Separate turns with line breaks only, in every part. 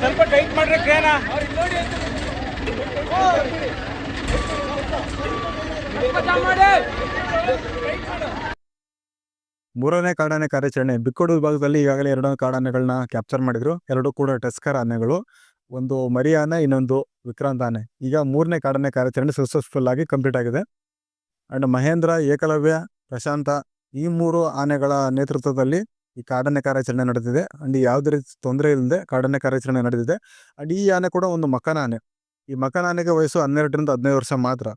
ಸ್ವಲ್ಪ ಟೈಟ್ ಮಾಡ್ರೆ ಕ್ರೇನ
ಮೂರನೇ ಕಾಡಾನೆ ಕಾರ್ಯಾಚರಣೆ. ಬಿಕ್ಕೋಡು ವಿಭಾಗದಲ್ಲಿ ಈಗಾಗಲೇ ಎರಡು ಕಾಡಾನೆಗಳನ್ನ ಕ್ಯಾಪ್ಚರ್ ಮಾಡಿದ್ರು. ಎರಡು ಕೂಡ ಟೆಸ್ಕರ್ ಆನೆಗಳು. ಒಂದು ಮರಿ ಇನ್ನೊಂದು ವಿಕ್ರಾಂತ್ ಆನೆ. ಈಗ ಮೂರನೇ ಕಾಡಾನೆ ಕಾರ್ಯಾಚರಣೆ ಸಕ್ಸಸ್ಫುಲ್ ಆಗಿ ಕಂಪ್ಲೀಟ್ ಆಗಿದೆ. ಅಂಡ್ ಮಹೇಂದ್ರ, ಏಕಲವ್ಯ, ಪ್ರಶಾಂತ ಈ ಮೂರು ಆನೆಗಳ ನೇತೃತ್ವದಲ್ಲಿ ಈ ಕಾಡಾನೆ ಕಾರ್ಯಾಚರಣೆ ನಡೆದಿದೆ. ಅಂಡ್ ಯಾವುದೇ ರೀತಿ ತೊಂದರೆ ಇಲ್ಲದೆ ಕಾಡಾನೆ ಕಾರ್ಯಾಚರಣೆ ನಡೆದಿದೆ. ಅಂಡ್ ಈ ಆನೆ ಕೂಡ ಒಂದು ಮಕನ ಆನೆ. ಈ ಮಕನ ಆನೆಗೆ ವಯಸ್ಸು ಹನ್ನೆರಡರಿಂದ ಹದಿನೈದು ವರ್ಷ ಮಾತ್ರ.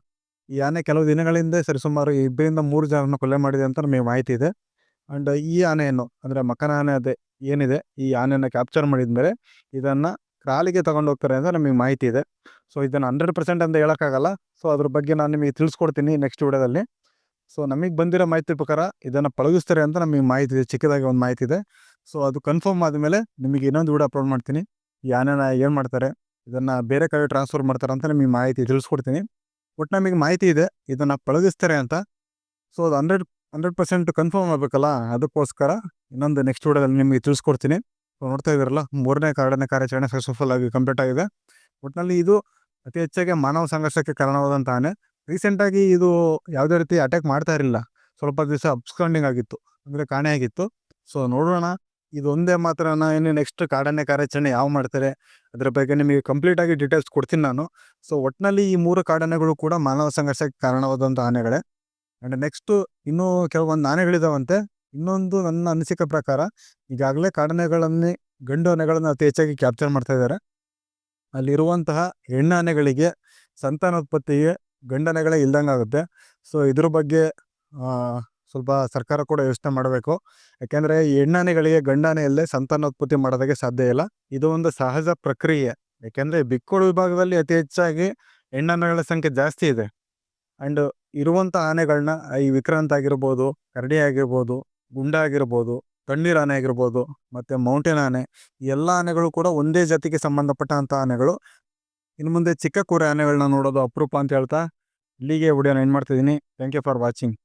ಈ ಆನೆ ಕೆಲವು ದಿನಗಳಿಂದ ಸರಿಸುಮಾರು ಇಬ್ಬರಿಂದ ಮೂರು ಜನರನ್ನು ಕೊಲೆ ಮಾಡಿದೆ ಅಂತ ನಮಗೆ ಮಾಹಿತಿ ಇದೆ. ಅಂಡ್ ಈ ಆನೆಯನ್ನು ಅಂದರೆ ಮಕನ ಆನೆ ಅದೇ ಏನಿದೆ? ಈ ಆನೆಯನ್ನು ಕ್ಯಾಪ್ಚರ್ ಮಾಡಿದ ಮೇಲೆ ಇದನ್ನು ಕ್ರಾಲಿಗೆ ತಗೊಂಡು ಹೋಗ್ತಾರೆ ಅಂತ ನಮಗೆ ಮಾಹಿತಿ ಇದೆ. ಸೊ ಇದನ್ನು ಹಂಡ್ರೆಡ್ ಪರ್ಸೆಂಟ್ ಅಂತ ಹೇಳೋಕ್ಕಾಗಲ್ಲ. ಸೊ ಅದ್ರ ಬಗ್ಗೆ ನಾನು ನಿಮಗೆ ತಿಳಿಸ್ಕೊಡ್ತೀನಿ ನೆಕ್ಸ್ಟ್ ವಿಡಿಯೋದಲ್ಲಿ ಸೊ, ನಮಗೆ ಬಂದಿರೋ ಮಾಹಿತಿ ಪ್ರಕಾರ ಇದನ್ನು ಪಳಗಿಸ್ತಾರೆ ಅಂತ ನಮಗೆ ಮಾಹಿತಿ ಇದೆ, ಚಿಕ್ಕದಾಗಿ ಒಂದು ಮಾಹಿತಿ ಇದೆ. ಸೊ, ಅದು ಕನ್ಫರ್ಮ್ ಆದಮೇಲೆ ನಿಮಗೆ ಇನ್ನೊಂದು ವಿಡಿಯೋ ಅಪ್ಲೋಡ್ ಮಾಡ್ತೀನಿ. ಯಾನೇನ ಏನು ಮಾಡ್ತಾರೆ, ಇದನ್ನು ಬೇರೆ ಕಡೆ ಟ್ರಾನ್ಸ್ಫರ್ ಮಾಡ್ತಾರೆ ಅಂತ ನಿಮಗೆ ಮಾಹಿತಿ ತಿಳಿಸ್ಕೊಡ್ತೀನಿ. ಒಟ್ಟು ನಮಗೆ ಮಾಹಿತಿ ಇದೆ, ಇದನ್ನು ಪಳಗಿಸ್ತಾರೆ ಅಂತ. ಸೊ, ಅದು ಹಂಡ್ರೆಡ್ ಹಂಡ್ರೆಡ್ ಪರ್ಸೆಂಟ್ ಕನ್ಫರ್ಮ್ ಆಗಬೇಕಲ್ಲ, ಅದಕ್ಕೋಸ್ಕರ ಇನ್ನೊಂದು ನೆಕ್ಸ್ಟ್ ವಿಡಿಯೋದಲ್ಲಿ ನಿಮಗೆ ತಿಳಿಸ್ಕೊಡ್ತೀನಿ. ನೋಡ್ತಾ ಇದ್ದೀರಲ್ಲ, ಮೂರನೇ ಎರಡನೇ ಕಾರ್ಯಾಚರಣೆ ಸಕ್ಸಸ್ಫುಲ್ ಆಗಿ ಕಂಪ್ಲೀಟ್ ಆಗಿದೆ. ಒಟ್ಟಿನಲ್ಲಿ ಇದು ಅತಿ ಹೆಚ್ಚಾಗಿ ಮಾನವ ಸಂಘರ್ಷಕ್ಕೆ ಕಾರಣವಾದಂಥ ಆನೆ ರೀಸೆಂಟಾಗಿ ಇದು ಯಾವುದೇ ರೀತಿ ಅಟ್ಯಾಕ್ ಮಾಡ್ತಾ ಇರಲಿಲ್ಲ. ಸ್ವಲ್ಪ ದಿವಸ ಅಬ್ಸ್ಕಾಂಡಿಂಗ್ ಆಗಿತ್ತು. ಅಂದರೆ ಕಾಣೆಯಾಗಿತ್ತು ಸೊ ನೋಡೋಣ. ಇದೊಂದೇ ಮಾತ್ರ ಏನು ನೆಕ್ಸ್ಟ್ ಕಾಡನ್ನೇ ಕಾರ್ಯಾಚರಣೆ ಯಾವ ಮಾಡ್ತಾರೆ. ಅದರ ಬಗ್ಗೆ ನಿಮಗೆ ಕಂಪ್ಲೀಟ್ ಆಗಿ ಡೀಟೇಲ್ಸ್ ಕೊಡ್ತೀನಿ ನಾನು. ಸೊ ಒಟ್ಟಿನಲ್ಲಿ ಈ ಮೂರು ಕಾಡನೆಗಳು ಕೂಡ ಮಾನವ ಸಂಘರ್ಷಕ್ಕೆ ಕಾರಣವಾದಂಥ ಆನೆಗಳೇ. ಆ್ಯಂಡ್ ನೆಕ್ಸ್ಟು ಇನ್ನೂ ಕೆಲವೊಂದು ಆನೆಗಳಿದಾವಂತೆ. ಇನ್ನೊಂದು ನನ್ನ ಅನಿಸಿಕೆ ಪ್ರಕಾರ ಈಗಾಗಲೇ ಕಾಡನೆಗಳನ್ನೇ, ಗಂಡು ಆನೆಗಳನ್ನು ಅತಿ ಹೆಚ್ಚಾಗಿ ಕ್ಯಾಪ್ಚರ್ ಮಾಡ್ತಾ ಇದ್ದಾರೆ ಅಲ್ಲಿರುವಂತಹ ಹೆಣ್ಣಾನೆಗಳಿಗೆ ಸಂತಾನೋತ್ಪತ್ತಿಗೆ ಗಂಡಾನೆಗಳೇ ಇಲ್ದಂಗೆ ಆಗುತ್ತೆ. ಸೊ, ಇದ್ರ ಬಗ್ಗೆ ಸ್ವಲ್ಪ ಸರ್ಕಾರ ಕೂಡ ಯೋಚನೆ ಮಾಡಬೇಕು. ಯಾಕೆಂದರೆ ಹೆಣ್ಣನೆಗಳಿಗೆ ಹೆಣ್ಣಾನೆಗಳಿಗೆ ಗಂಡಾನೆ ಇಲ್ಲದೆ ಸಂತಾನೋತ್ಪತ್ತಿ ಮಾಡೋದಕ್ಕೆ ಸಾಧ್ಯ ಇಲ್ಲ. ಇದು ಒಂದು ಸಹಜ ಪ್ರಕ್ರಿಯೆ. ಯಾಕೆಂದರೆ ಬಿಕ್ಕೋಳ ವಿಭಾಗದಲ್ಲಿ ಅತಿ ಹೆಚ್ಚಾಗಿ ಹೆಣ್ಣನೆಗಳ ಸಂಖ್ಯೆ ಜಾಸ್ತಿ ಇದೆ. ಆ್ಯಂಡ್ ಇರುವಂಥ ಆನೆಗಳನ್ನ ಈ ವಿಕ್ರಾಂತ್ ಆಗಿರ್ಬೋದು, ಕರಡಿ ಆಗಿರ್ಬೋದು, ಗುಂಡ ಆಗಿರ್ಬೋದು, ತಣ್ಣೀರ್ ಆನೆ ಆಗಿರ್ಬೋದು, ಮತ್ತು ಮೌಂಟೇನ್ ಆನೆ ಎಲ್ಲ ಆನೆಗಳು ಕೂಡ ಒಂದೇ ಜಾತಿಗೆ ಸಂಬಂಧಪಟ್ಟಂಥ ಆನೆಗಳು. ಇನ್ನು ಮುಂದೆ ಚಿಕ್ಕ ಕೂರೆ ಆನೆಗಳನ್ನ ನೋಡೋದು ಅಪರೂಪ ಅಂತ ಹೇಳ್ತಾ ಇಲ್ಲಿಗೆ ವಿಡಿಯೋನ ಏನು ಮಾಡ್ತಿದ್ದೀನಿ. Thank you for watching